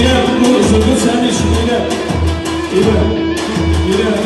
İrem bu huzurlu senin için İrem. İrem.